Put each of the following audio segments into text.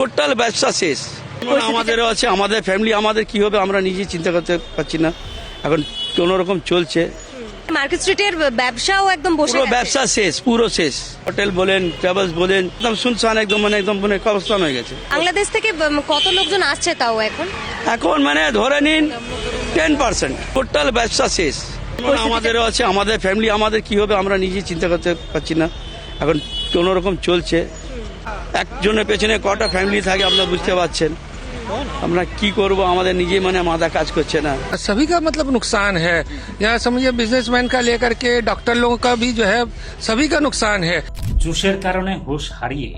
Total ব্যবসা শেষ। আমাদেরও আছে আমাদের ফ্যামিলি আমাদের কি হবে আমরা নিজে চিন্তা করতে পারছি না। এখন কোনো রকম চলছে। মার্কেট স্ট্রিটের ব্যবসাও একদম বসে পুরো ব্যবসা শেষ পুরো শেষ। হোটেল বলেন ট্রাভেলস বলেন একদম শুনশান একদম মানে একদম মানে অবস্থান হয়ে গেছে। বাংলাদেশ থেকে কত লোকজন আসছে তাও এখন? এখন মানে ধরে নিন টেন পার্সেন্ট টোটাল ব্যবসা শেষ। আমাদেরও আছে আমাদের ফ্যামিলি আমাদের কি হবে আমরা নিজে চিন্তা করতে পারছি না। এখন কোনো রকম চলছে। একজনের পেছনে কটা ফ্যামিলি থাকে আপনারা বুঝতে পারছেন। আমরা কি করব? আমাদের নিজে মানে মাথা কাজ করছে না। সবই কা মতলব নুকসান হ্যাঁ। বিজনেসম্যান কে ডাক্তার লোক হ্যাঁ সবই কা নুকসান হ্যাঁ। জুসের কারণে হুশ হারিয়ে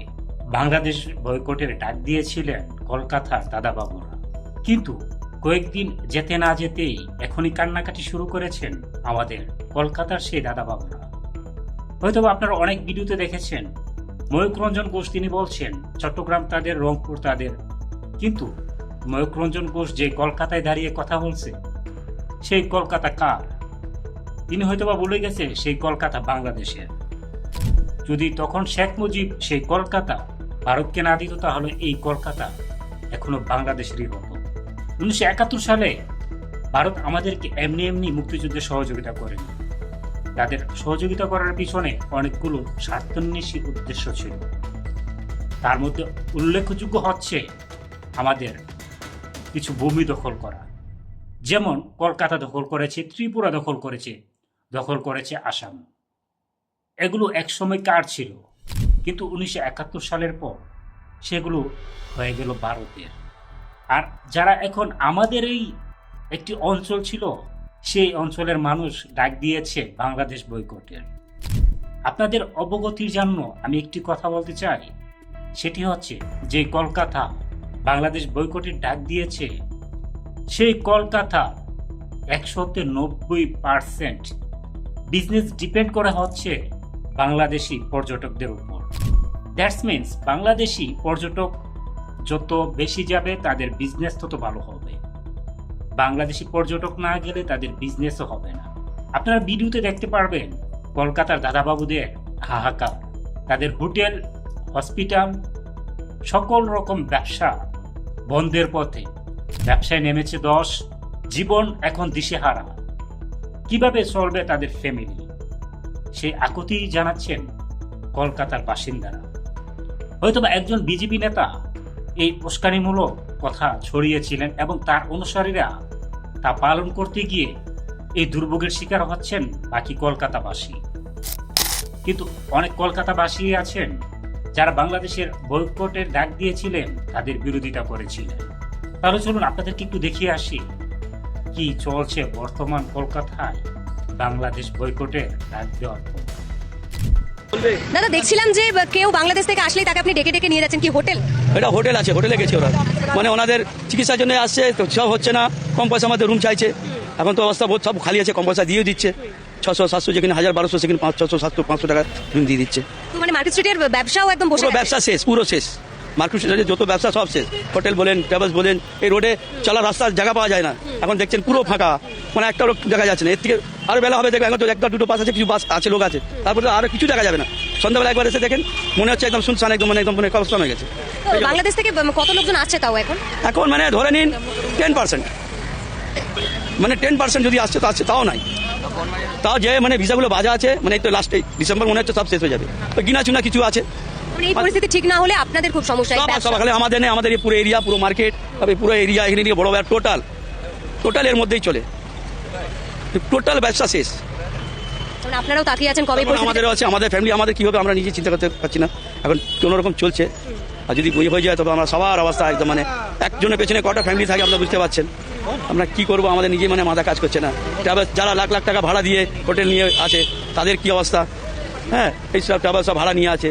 বাংলাদেশ বয়কটের ডাক দিয়েছিলেন কলকাতার দাদা বাবুরা কিন্তু কয়েকদিন যেতে না যেতেই এখনই কান্নাকাটি শুরু করেছেন আমাদের কলকাতার সেই দাদা বাবুরা হয়তো আপনারা অনেক ভিডিওতে দেখেছেন ময়ূক রঞ্জন ঘোষ তিনি বলছেন, চট্টগ্রাম তাদের, রংপুর তাদের। কিন্তু ময়ূক রঞ্জন ঘোষ যে কলকাতায় দাঁড়িয়ে কথা বলছে, সেই কলকাতা কার? তিনি হয়তোবা বলে গেছে, সেই কলকাতা বাংলাদেশের। যদি তখন শেখ মুজিব সেই কলকাতা, ভারতকে না দিত, তাহলে এই কলকাতা এখনও বাংলাদেশেরই হতো। উনিশশো একাত্তর সালে ভারত আমাদেরকে এমনি এমনি মুক্তিযুদ্ধে সহযোগিতা করেনি। তাদের সহযোগিতা করার পিছনে অনেকগুলো স্বার্থন্বেষী উদ্দেশ্য ছিল। তার মধ্যে উল্লেখযোগ্য হচ্ছে আমাদের কিছু ভূমি দখল করা। যেমন কলকাতা দখল করেছে, ত্রিপুরা দখল করেছে দখল করেছে আসাম। এগুলো একসময় কার ছিল? কিন্তু উনিশশো একাত্তর সালের পর সেগুলো হয়ে গেল ভারতের। আর যারা এখন আমাদের এই একটি অঞ্চল ছিল সেই অঞ্চলের মানুষ ডাক দিয়েছে বাংলাদেশ বৈকটের আপনাদের অবগতির জন্য আমি একটি কথা বলতে চাই। সেটি হচ্ছে যে কলকাতা বাংলাদেশ বৈকটের ডাক দিয়েছে, সেই কলকাতা একশোতে নব্বই পারসেন্ট বিজনেস ডিপেন্ড করা হচ্ছে বাংলাদেশি পর্যটকদের উপর। দ্যাটস মিনস বাংলাদেশি পর্যটক যত বেশি যাবে, তাদের বিজনেস তত ভালো হবে। বাংলাদেশি পর্যটক না গেলে তাদের বিজনেসও হবে না। আপনারা ভিডিওতে দেখতে পারবেন, কলকাতার দাদাবাবুদের হাহাকার। তাদের হোটেল, হসপিটাল, সকল রকম ব্যবসা বন্ধের পথে। ব্যবসায় নেমেছে দশ, জীবন এখন দিশেহারা। কীভাবে চলবে তাদের ফ্যামিলি সেই আকুতি জানাচ্ছেন কলকাতার বাসিন্দারা। হয়তোবা একজন বিজেপি নেতা এই উস্কানিমূলক কথা ছড়িয়েছিলেন এবং তার অনুসারীরা তা পালন করতে গিয়ে এই দুর্ভোগের শিকার হচ্ছেন বাকি কলকাতাবাসী। কিন্তু অনেক কলকাতাবাসী আছেন যারা বাংলাদেশের বয়কটের ডাক দিয়েছিলেন, তাদের বিরোধিতা করেছিলেন। তাহলে চলুন আপনাদেরকে একটু দেখিয়ে আসি কি চলছে বর্তমান কলকাতায় বাংলাদেশ বয়কটের ডাক দেওয়ার পর দাদা দেখছিলাম যে কেউ বাংলাদেশ থেকে আসলেই তাকে আপনি ডেকে ডেকে নিয়ে যাচ্ছেন কি হোটেল? এটা হোটেল আছে হোটেলে গেছে ওরা। মানে ওনাদের চিকিৎসার জন্য আসছে তো সব হচ্ছে না কম পয়সা আমাদের রুম চাইছে। এখন তো অবস্থা বহুত সব খালি আছে কম পয়সা দিয়ে দিচ্ছে। ছশো সাতশো যেখানে হাজার বারোশো সেখানে পাঁচ ছশো সাতশো পাঁচশো টাকা রুম দিয়ে দিচ্ছে। মানে মার্কেট স্ট্রিটের ব্যবসাও একদম বসে ব্যবসা শেষ পুরো শেষ। মার্কেট যত ব্যবসা সব শেষ। হোটেল বলেন ট্রাভেলস বলেন এই রোডে চলার রাস্তার জায়গা পাওয়া যায় না। এখন দেখছেন পুরো ফাঁকা। মানে একটা লোক দেখা যাচ্ছে না। এর থেকে আরও বেলা হবে দেখবেন এখন তো একটা দুটো বাস আছে কিছু বাস আছে লোক আছে। তারপরে আরও কিছু দেখা যাবে না। সন্ধ্যাবেলা একবার এসে দেখেন মনে হচ্ছে একদম শুনশান একদম মানে একদম মানে অবস্থান হয়ে গেছে। বাংলাদেশ থেকে কত লোকজন আসছে তাও এখন? এখন মানে ধরে নিন টেন পার্সেন্ট মানে টেন পার্সেন্ট যদি আসছে তো আসছে তাও নাই। তাও যে মানে ভিসাগুলো বাজা আছে মানে এই তো লাস্টে ডিসেম্বর মনে হচ্ছে সব শেষ হয়ে যাবে। তো গিনা চুনা কিছু আছে। এই পরিস্থিতি ঠিক না হলে আপনাদের খুব সমস্যা আমাদের নেই আমাদের এই পুরো এরিয়া পুরো মার্কেট তবে পুরো এরিয়া এখানে নিয়ে বড় টোটাল টোটাল এর মধ্যেই চলে। টোটাল ব্যবসা শেষ। মানে আপনারাও তাকিয়ে আছেন কবে আমাদেরও আছে আমাদের ফ্যামিলি আমাদের কি হবে আমরা নিজে চিন্তা করতে পারছি না। এখন কোনো রকম চলছে। আর যদি বই হয়ে যায় তবে আমরা সবার অবস্থা একদম মানে একজনের পেছনে কটা ফ্যামিলি থাকে আপনারা বুঝতে পারছেন। আমরা কি করব? আমাদের নিজে মানে মাথা কাজ করছে না। ট্রাভেলস যারা লাখ লাখ টাকা ভাড়া দিয়ে হোটেল নিয়ে আছে তাদের কি অবস্থা? হ্যাঁ এইসব ট্রাভেলস ভাড়া নিয়ে আছে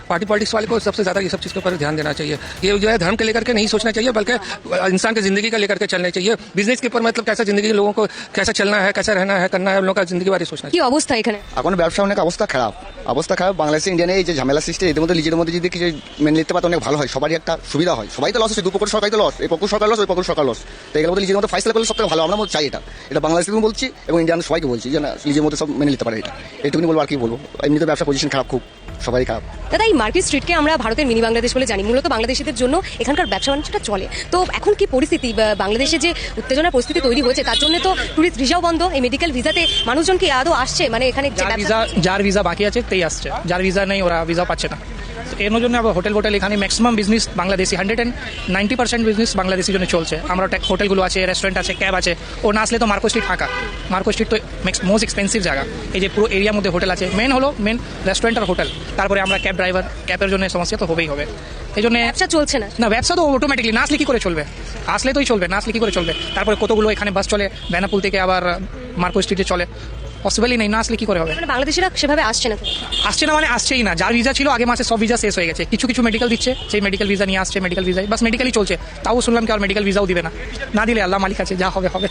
पार्टी पॉलिटिक्स वाले को सबसे ज्यादा ये सब चीज के ऊपर ध्यान देना चाहिए ये जो है धर्म के लेकर के नहीं सोचना चाहिए बल्कि इंसान की जिंदगी का लेकर के चलना चाहिए बिजनेस के ऊपर मतलब कैसा जिंदगी लोगों को कैसा चलना है कैसा रहना है करना है उन लोगों का जिंदगी बारे सोचना কি অবস্থা এখানে এখন ব্যবসা অনেক অবস্থা খারাপ অবস্থা খারাপ বাংলাদেশে ইন্ডিয়ানে এই যে ঝামেলা সৃষ্টি এদের মধ্যে নিজের মধ্যে যদি কিছু মেনে নিতে পারতো অনেক ভালো হয় সবারই একটা সুবিধা হয় সবাই তো লস হচ্ছে দুপক্ষ সরকারি তো লস এই পক্ষ সরকার লস ওই পক্ষ সরকার লস তো এগুলোর মধ্যে নিজের মধ্যে ফাইসলা করলে সবথেকে ভালো আমরা মধ্যে চাই এটা এটা বাংলাদেশকে বলছি এবং ইন্ডিয়ান সবাইকে বলছি যে না নিজের মধ্যে সব মেনে নিতে পারে এটা এটুকুনি বলবো আর কি বলবো এমনিতে ব্যবসা পজিশন খারাপ খুব সবারই খারাপ দাদা এই মার্কেট স্ট্রিটকে আমরা ভারতের মিনি বাংলাদেশ বলে জানি। মূলত বাংলাদেশিদের জন্য এখানকার ব্যবসা বাণিজ্যটা চলে। তো এখন কি পরিস্থিতি? বাংলাদেশে যে উত্তেজনার পরিস্থিতি তৈরি হয়েছে তার জন্য তো টুরিস্ট ভিসাও বন্ধ। এই মেডিকেল ভিসাতে মানুষজন কি আদৌ আসছে? মানে এখানে যার ভিসা যার ভিসা বাকি আছে তেই আসছে। যার ভিসা নেই ওরা ভিসা পাচ্ছে না। এর জন্য আবার হোটেল হোটেল এখানে maximum business Bangladeshi hundred and ninety percent business Bangladeshi জন্য চলছে। আমরা হোটেলগুলো আছে রেস্টুরেন্ট আছে ক্যাব আছে। ও না আসলে তো মার্কো স্ট্রিট ফাঁকা। মার্কো স্ট্রিট তো মোস্ট এক্সপেন্সিভ জায়গা। এই যে পুরো এরিয়ার মধ্যে হোটেল আছে। মেন হলো মেন রেস্টুরেন্ট আর হোটেল তারপরে আমরা ক্যাব ড্রাইভার ক্যাবের জন্য সমস্যা তো হবেই হবে। এই জন্য ব্যবসা চলছে না। না ব্যবসা তো অটোমেটিকলি না আসলে কি করে চলবে? আসলে তোই চলবে না আসলে কি করে চলবে? তারপরে কতগুলো এখানে বাস চলে বেনাপুল থেকে আবার মার্কো স্ট্রিটে চলে। পসিবলই নেই না আসলে কি করে হবে? মানে বাংলাদেশিরা সেভাবে আসছে না আসছে না মানে আসছেই না। যার ভিসা ছিল আগে মাসে সব ভিসা শেষ হয়ে গেছে। কিছু কিছু মেডিকেল দিচ্ছে সেই মেডিকেল ভিসা নিয়ে আসছে মেডিকেল ভিসায় বাস মেডিকেলই চলছে। তাও শুনলাম কি আর মেডিকেল ভিসাও দিবে না। না দিলে আল্লাহ মালিক আছে যা হবে হবে।